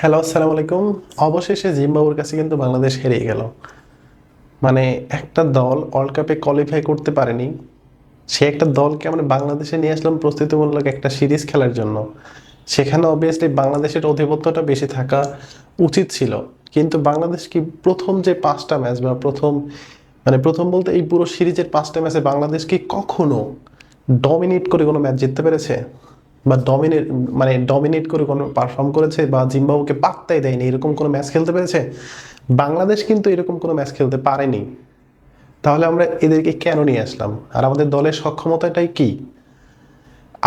Hello আসসালামু আলাইকুম। অবশেষে জিম্বাবুর কাছে কিন্তু বাংলাদেশ হেরে গেল। মানে একটা দল ওয়ার্ল্ড কাপে কোয়ালিফাই করতে পারেনি। সে একটা দলকে আমরা বাংলাদেশে নিয়ে আসলাম প্রস্তুতিমূলক একটা সিরিজ খেলার জন্য। সেখানে অবভিয়াসলি বাংলাদেশের আধিপত্যটা বেশি থাকা উচিত ছিল। কিন্তু বাংলাদেশ কি প্রথম যে পাঁচটা ম্যাচ বা প্রথম মানে প্রথম বলতে এই পুরো সিরিজের পাঁচটা ম্যাচে বাংলাদেশ কি কখনো ডমিনেট করে কোনো ম্যাচ জিততে পেরেছে? বা ডমিনেট মানে ডমিনেট করে কোনো পারফর্ম করেছে বা জিম্বাবুকে পাত্তাই দেয়নি, এরকম কোনো ম্যাচ খেলতে পেরেছে? বাংলাদেশ কিন্তু এরকম কোনো ম্যাচ খেলতে পারেনি। তাহলে আমরা এদেরকে কেন নিয়ে আসলাম? আর আমাদের দলের সক্ষমতাটাই কি?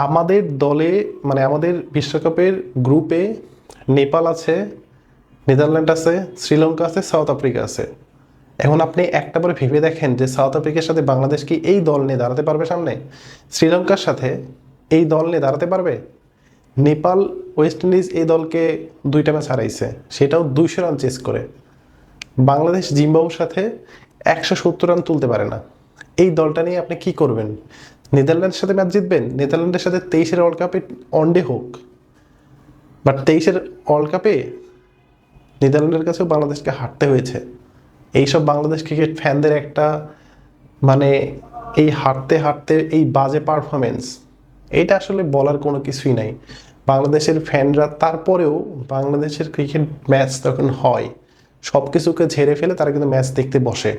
আমাদের দলে মানে আমাদের বিশ্বকাপের গ্রুপে নেপাল আছে, নেদারল্যান্ড আছে, শ্রীলঙ্কা আছে, সাউথ আফ্রিকা আছে। এখন আপনি একটা করে ভেবে দেখেন যে সাউথ আফ্রিকার সাথে বাংলাদেশ কি এই দল নিয়ে দাঁড়াতে পারবে সামনে? শ্রীলঙ্কার সাথে এই দল নিয়ে দাঁড়াতে পারবে? নেপাল, ওয়েস্ট ইন্ডিজ এই দলকে দুইটা ম্যাচ হারাইছে, সেটাও দুইশো রান চেস করে। বাংলাদেশ জিম্বাবুর সাথে একশো সত্তর রান তুলতে পারে না। এই দলটা নিয়ে আপনি কি করবেন? নেদারল্যান্ডের সাথে ম্যাচ জিতবেন? নেদারল্যান্ডের সাথে তেইশের ওয়ার্ল্ড কাপে ওয়ানডে হোক। বাট তেইশের ওয়ার্ল্ড কাপে নেদারল্যান্ডের কাছেও বাংলাদেশকে হারতে হয়েছে। এইসব বাংলাদেশ ক্রিকেট ফ্যানদের একটা মানে এই হারতে হারতে এই বাজে পারফরমেন্স এটা আসলে বলার কোনো কিছুই নাই। বাংলাদেশের ফ্যানরা তারপরেও বাংলাদেশের ক্রিকেট ম্যাচ তখন হয় সব কিছুকে ঝেড়ে ফেলে তারা কিন্তু ম্যাচ দেখতে বসে।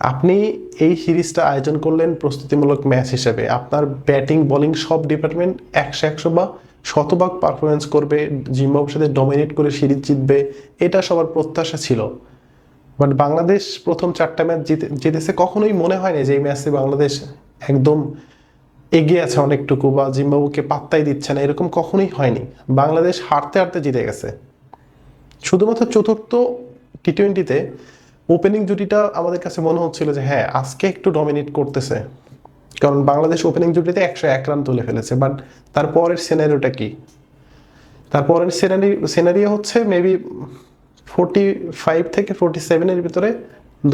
আপনি এই সিরিজটা আয়োজন করলেন প্রস্তুতিমূলক ম্যাচ হিসেবে। আপনার ব্যাটিং বোলিং সব ডিপার্টমেন্ট একশো একশো বা শতভাগ পারফরমেন্স করবে জিম্বাবুর সাথে ডমিনেট করে সিরিজ জিতবে, এটা সবার প্রত্যাশা ছিল। বাট বাংলাদেশ প্রথম চারটা ম্যাচ জিতে, জিতেছে, কখনোই মনে হয় না যে এই ম্যাচে বাংলাদেশ একদম এগিয়ে আছে অনেকটুকু বা জিম্বাবুকে পাত্তাই দিচ্ছে না, এরকম কখনোই হয়নি। বাংলাদেশ হারতে হারতে জিতে গেছে। শুধুমাত্র চতুর্থ টি টোয়েন্টিতে ওপেনিং জুটিটা আমাদের কাছে মনে হচ্ছিল যে হ্যাঁ আজকে একটু ডমিনেট করতেছে। কারণ বাংলাদেশ ওপেনিং জুটিতে একশো এক রান তুলে ফেলেছে বাট তারপরের সিনারিওটা কি? তারপরের সিনারি সিনারিও হচ্ছে মেবি ফোরটি ফাইভ থেকে ফোরটি সেভেনের ভিতরে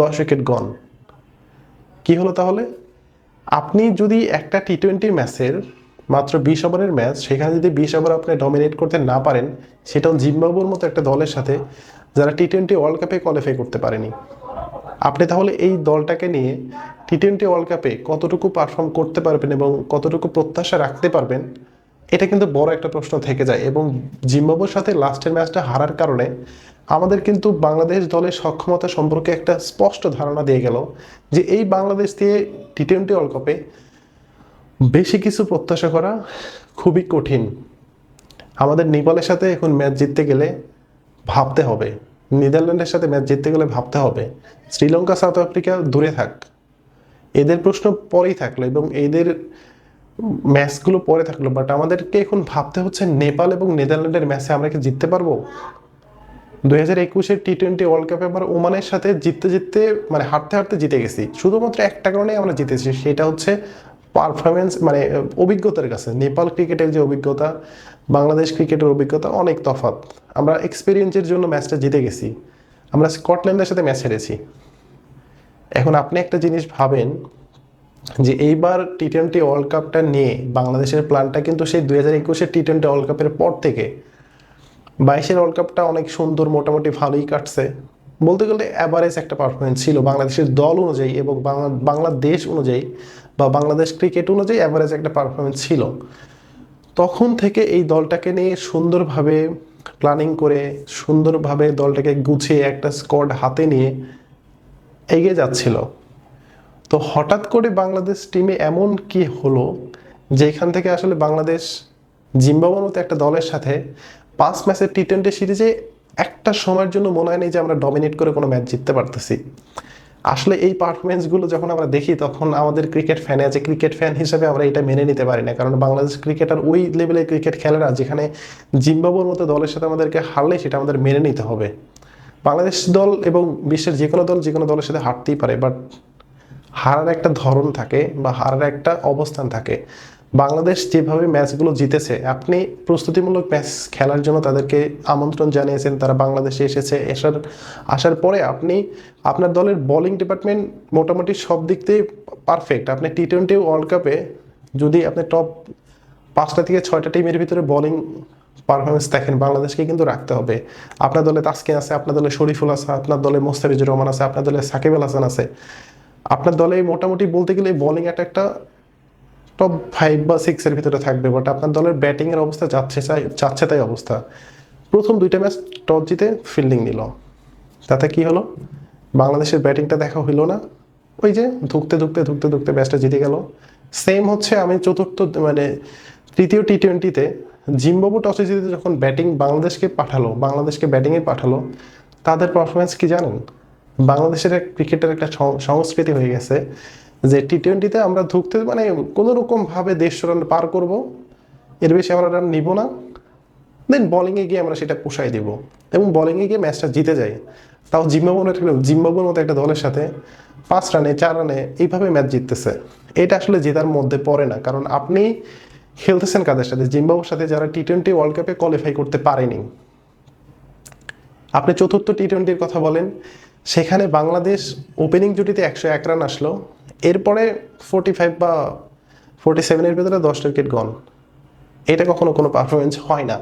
দশ উইকেট গন কি হলো তাহলে? আপনি যদি একটা টি টোয়েন্টি ম্যাচের মাত্র বিশ ওভারের ম্যাচ সেখানে যদি বিশ ওভার আপনি ডমিনেট করতে না পারেন, সেটাও জিম্বাবুর মতো একটা দলের সাথে যারা টি টোয়েন্টি ওয়ার্ল্ড কাপে কোয়ালিফাই করতে পারেনি। আপনি তাহলে এই দলটাকে নিয়ে টি টোয়েন্টি ওয়ার্ল্ড কাপে কতটুকু পারফর্ম করতে পারবেন এবং কতটুকু প্রত্যাশা রাখতে পারবেন এটা কিন্তু বড় একটা প্রশ্ন থেকে যায় এবং জিম্বাবুর সাথে লাস্টের ম্যাচটা হারার কারণে আমাদের কিন্তু বাংলাদেশ দলের সক্ষমতা সম্পর্কে একটা স্পষ্ট ধারণা দিয়ে গেল যে এই বাংলাদেশ দিয়ে টি টোয়েন্টি ওয়ার্ল্ড কাপে বেশি কিছু প্রত্যাশা করা খুবই কঠিন। আমাদের নেপালের সাথে এখন ম্যাচ জিততে গেলে ভাবতে হবে। নেদারল্যান্ডের সাথে ম্যাচ জিততে গেলে ভাবতে হবে। শ্রীলঙ্কা সাউথ আফ্রিকা দূরে থাক। এদের প্রশ্ন পরেই থাকল এবং এদের ম্যাচগুলো পরে থাকল বাট আমাদেরকে এখন ভাবতে হচ্ছে নেপাল এবং নেদারল্যান্ডের ম্যাচে আমরা কি জিততে পারব? দুই হাজার একুশের টি টোয়েন্টি ওয়ার্ল্ড কাপে আমরা ওমানের সাথে জিততে জিততে মানে হারতে হারতে জিতে গেছি। শুধুমাত্র একটা কারণেই আমরা জিতেছি, সেটা হচ্ছে পারফরমেন্স মানে অভিজ্ঞতার কাছে। নেপাল ক্রিকেটের যে অভিজ্ঞতা, বাংলাদেশ ক্রিকেটের অভিজ্ঞতা, অনেক তফাৎ। আমরা এক্সপিরিয়েন্সের জন্য ম্যাচটা জিতে গেছি। আমরা স্কটল্যান্ডের সাথে ম্যাচ হেরেছি। এখন আপনি একটা জিনিস ভাবেন যে এইবার টি টোয়েন্টি ওয়ার্ল্ড কাপটা নিয়ে বাংলাদেশের প্ল্যানটা কিন্তু সেই দুই হাজার একুশের টি টোয়েন্টি ওয়ার্ল্ড কাপের পর থেকে বাইশের ওয়ার্ল্ড কাপটা অনেক সুন্দর, মোটামুটি ভালোই কাটছে। বলতে গেলে অ্যাভারেজ একটা পারফরমেন্স ছিল বাংলাদেশের দল অনুযায়ী এবং বাংলা, বাংলাদেশ অনুযায়ী বা বাংলাদেশ ক্রিকেট অনুযায়ী অ্যাভারেজ একটা পারফরমেন্স ছিল। তখন থেকে এই দলটাকে নিয়ে সুন্দরভাবে প্ল্যানিং করে, সুন্দরভাবে দলটাকে গুছিয়ে একটা স্কোয়াড হাতে নিয়ে এগিয়ে যাচ্ছিল। তো হঠাৎ করে বাংলাদেশ টিমে এমন কি হলো যেখান থেকে আসলে বাংলাদেশ জিম্বাবুর মতো একটা দলের সাথে পাঁচ ম্যাচের টি টোয়েন্টি সিরিজে একটা সময়ের জন্য মনে হয় নেই যে আমরা ডমিনেট করে কোনো ম্যাচ জিততে পারতেছি। আসলে এই পারফরমেন্সগুলো যখন আমরা দেখি, তখন আমাদের ক্রিকেট ফ্যানে আছে। ক্রিকেট ফ্যান হিসেবে আমরা এটা মেনে নিতে পারি না। কারণ বাংলাদেশ ক্রিকেটার ওই লেভেলের ক্রিকেট খেলে না যেখানে জিম্বাবুর মতো দলের সাথে আমাদেরকে হারলে সেটা আমাদের মেনে নিতে হবে। বাংলাদেশ দল এবং বিশ্বের যে কোনো দল যে কোনো দলের সাথে হারতেই পারে বাট হারার একটা ধরন থাকে বা হারার একটা অবস্থান থাকে। বাংলাদেশ যেভাবে ম্যাচগুলো জিতেছে, আপনি প্রস্তুতিমূলক ম্যাচ খেলার জন্য তাদেরকে আমন্ত্রণ জানিয়েছেন, তারা বাংলাদেশে এসেছে, এসার, আসার পরে আপনি, আপনার দলের বোলিং ডিপার্টমেন্ট মোটামুটি সব দিক দিয়ে পারফেক্ট আপনি টি টোয়েন্টি ওয়ার্ল্ড কাপে যদি আপনি টপ পাঁচটা থেকে ছয়টা টিমের ভিতরে বোলিং পারফরমেন্স দেখেন, বাংলাদেশকে কিন্তু রাখতে হবে। আপনার দলে তাসকিন আছে, আপনার দলে শরীফুল আছে, আপনার দলে মোস্তাফিজুর রহমান আছে, আপনার দলে সাকিব আল হাসান আছে। আপনার দলে মোটামুটি বলতে গেলে বোলিং অ্যাটাকটা টপ ফাইভ বা সিক্সের ভিতরে থাকবে বাট আপনার দলের ব্যাটিংয়ের অবস্থা যাচ্ছে চাই, যাচ্ছে তাই অবস্থা। প্রথম দুইটা ম্যাচ টস জিতে ফিল্ডিং নিল। তাতে কি হলো? বাংলাদেশের ব্যাটিংটা দেখা হইল না। ওই যে ধুকতে ধুকতে ধুকতে ধুকতে ম্যাচটা জিতে গেল। সেম হচ্ছে আমি চতুর্থ মানে তৃতীয় টি টোয়েন্টিতে জিম্বাবু টসে জিতে যখন ব্যাটিং বাংলাদেশকে পাঠালো, বাংলাদেশকে ব্যাটিংয়ে পাঠালো, তাদের পারফরমেন্স কি জানেন? বাংলাদেশের ক্রিকেটের একটা সংস্কৃতি হয়ে গেছে যে টি টোয়েন্টিতে আমরা ধুকতে মানে কোনো রকমভাবে দেড়শো রান পার করব। এর বেশি আমরা রান নিব না। দেন বোলিংয়ে গিয়ে আমরা সেটা পুষাই দিব। এবং বোলিংয়ে গিয়ে ম্যাচটা জিতে যাই। তাও জিম্বাবুর একটা জিম্বাবুর মতো একটা দলের সাথে পাঁচ রানে, চার রানে এইভাবে ম্যাচ জিততেছে। এটা আসলে জেতার মধ্যে পড়ে না। কারণ আপনি খেলতেছেন কাদের সাথে? জিম্বাবুর সাথে যারা টি টোয়েন্টি ওয়ার্ল্ড কাপে কোয়ালিফাই করতে পারেনি। আপনি চতুর্থ টি টোয়েন্টির কথা বলেন। সেখানে বাংলাদেশ ওপেনিং জুটিতে একশো এক রান আসলো। এরপরে ফোর্টি ফাইভ বা ফোর্টি সেভেনের ভিতরে দশটা উইকেট গন এটা কখনো কোনো পারফরমেন্স হয় না।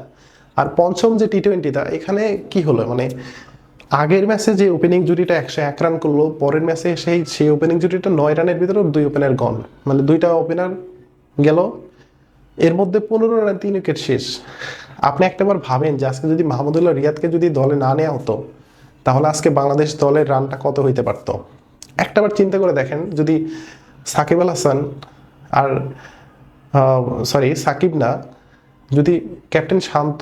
আর পঞ্চম যে টি টোয়েন্টিটা এখানে কি হলো? মানে আগের ম্যাচে যে ওপেনিং জুটিটা একশো এক রান করল, পরের ম্যাচে সেই সেই ওপেনিং জুটিটা নয় রানের ভিতরে দুই ওপেনার গন মানে দুইটা ওপেনার গেল। এর মধ্যে পনেরো রান তিন উইকেট শেষ। আপনি একটা একটাবার ভাবেন যে আজকে যদি মাহমুদুল্লাহ রিয়াদকে যদি দলে না নেওয়া হতো তাহলে আজকে বাংলাদেশ দলের রানটা কত হইতে পারত? একটাবার চিন্তা করে দেখেন, যদি সাকিব আল হাসান আর সরি সাকিব না, যদি ক্যাপ্টেন শান্ত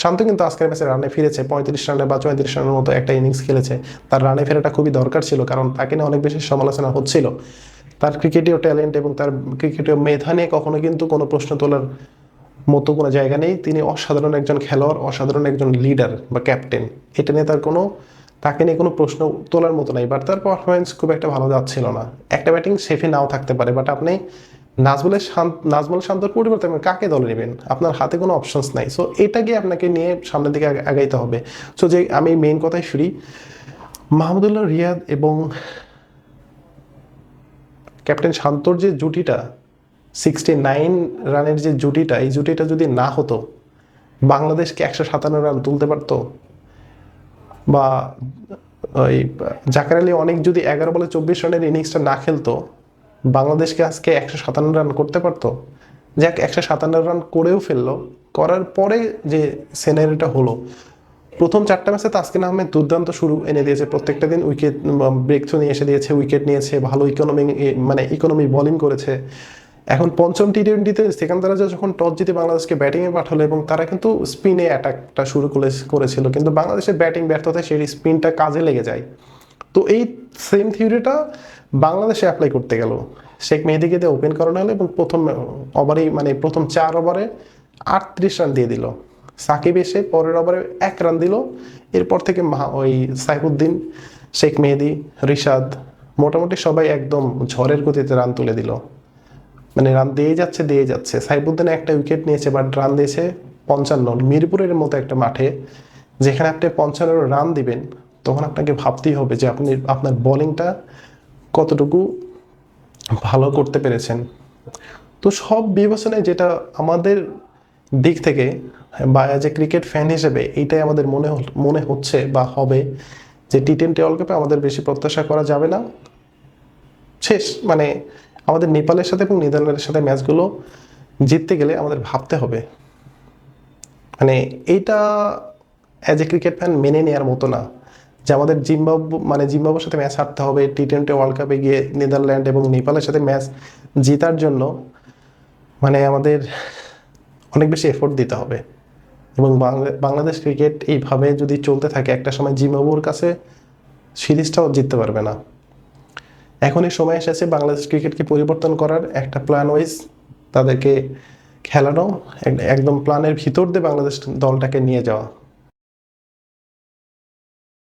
শান্ত কিন্তু আজকের ম্যাচে রানে ফিরেছে, পঁয়ত্রিশ রানে বা চৌত্রিশ রানের মতো একটা ইনিংস খেলেছে। তার রানে ফেরাটা খুবই দরকার ছিল, কারণ তাকে নিয়ে অনেক বেশি সমালোচনা হচ্ছিল। তার ক্রিকেটীয় ট্যালেন্ট এবং তার ক্রিকেটীয় মেধা নিয়ে কখনো কিন্তু কোনো প্রশ্ন তোলার মতো কোনো জায়গা নেই। তিনি অসাধারণ একজন খেলোয়াড়, অসাধারণ একজন লিডার বা ক্যাপ্টেন এটা নিয়ে তার কোনো তাকে নিয়ে কোনো প্রশ্ন তোলার মতো নাই। বাট তার পারফরমেন্স খুব একটা ভালো যাচ্ছিল না। একটা ব্যাটিং সেফে নাও থাকতে পারে বাট আপনি নাজমুলের শান্ত নাজমুল শান্তর পরিবর্তে আপনি কাকে দলে নেবেন? আপনার হাতে কোনো অপশনস নাই। সো এটাকে আপনাকে নিয়ে সামনের দিকে আগ- আগাইতে হবে। সো যে আমি মেইন কথায় ফিরি, মাহমুদুল্লাহ রিয়াদ এবং ক্যাপ্টেন শান্তর যে জুটিটা সিক্সটি নাইন রানের যে জুটিটা, এই জুটিটা যদি না হতো, বাংলাদেশকে একশো সাতান্ন রান তুলতে পারতো, বা ওই জাকার আলী অনেক যদি এগারো বলে চব্বিশ রানের ইনিংসটা না খেলতো, বাংলাদেশকে আজকে একশো সাতান্ন রান করতে পারতো। যাক, একশো সাতান্ন রান করেও ফেলল। করার পরে যে সিনারিটা হলো, প্রথম চারটা ম্যাচে তাসকিন আহমেদ দুর্দান্ত শুরু এনে দিয়েছে প্রত্যেকটা দিন, উইকেট ব্রেক থ্রু নিয়ে এসে দিয়েছে, উইকেট নিয়েছে, ভালো ইকোনমি মানে ইকোনমি বোলিং করেছে। এখন পঞ্চম টি টোয়েন্টিতে সেকান্দারা যখন টস জিতে বাংলাদেশকে ব্যাটিংয়ে পাঠালো এবং তারা কিন্তু স্পিনে অ্যাটাকটা শুরু করে করেছিল। কিন্তু বাংলাদেশের ব্যাটিং ব্যর্থতায় সেই স্পিনটা কাজে লেগে যায়। তো এই সেম থিওরিটা বাংলাদেশে অ্যাপ্লাই করতে গেল। শেখ মেহেদিকে দিয়ে ওপেন করানো হলো এবং প্রথম ওভারেই মানে প্রথম চার ওভারে আটত্রিশ রান দিয়ে দিল। সাকিব এসে পরের ওভারে এক রান দিল। এরপর থেকে ওই সাইফুদ্দিন, শেখ মেহেদি, রিশাদ, মোটামুটি সবাই একদম ঝড়ের গতিতে রান তুলে দিল। মানে রান দিয়ে যাচ্ছে দিয়ে যাচ্ছে। সাইফুদ্দিন একটা উইকেট নিয়েছে বাট রান দিয়েছে পঞ্চান্ন। মিরপুরের মতো একটা মাঠে যেখানে আপনি পঞ্চান্ন রান দিবেন, তখন আপনাকে ভাবতেই হবে যে আপনি, আপনার বোলিংটা কতটুকু ভালো করতে পেরেছেন। তো সব বিবেচনায় যেটা আমাদের দিক থেকে বা অ্যাজ এ ক্রিকেট ফ্যান হিসেবে এইটাই আমাদের মনে মনে হচ্ছে বা হবে যে টি টোয়েন্টি ওয়ার্ল্ড কাপে আমাদের বেশি প্রত্যাশা করা যাবে না। শেষ মানে আমাদের নেপালের সাথে এবং নেদারল্যান্ডের সাথে ম্যাচগুলো জিততে গেলে আমাদের ভাবতে হবে। মানে এইটা অ্যাজ এ ক্রিকেট ফ্যান মেনে নেওয়ার মতো না। যে আমাদের জিম্বাবু মানে জিম্বাবুর সাথে ম্যাচ হারতে হবে টি টোয়েন্টি ওয়ার্ল্ড কাপে গিয়ে নেদারল্যান্ড এবং নেপালের সাথে ম্যাচ জেতার জন্য মানে আমাদের অনেক বেশি এফোর্ট দিতে হবে। এবং বাংলাদেশ ক্রিকেট এইভাবে যদি চলতে থাকে, একটা সময় জিম্বাবুর কাছে সিরিজটাও জিততে পারবে না। এখন এই সময় এসেছে বাংলাদেশ ক্রিকেটকে পরিবর্তন করার একটা প্ল্যান ওয়াইজ তাদেরকে খেলানো, এক- একদম প্ল্যানের ভিতর দিয়ে বাংলাদেশ দলটাকে নিয়ে যাওয়া।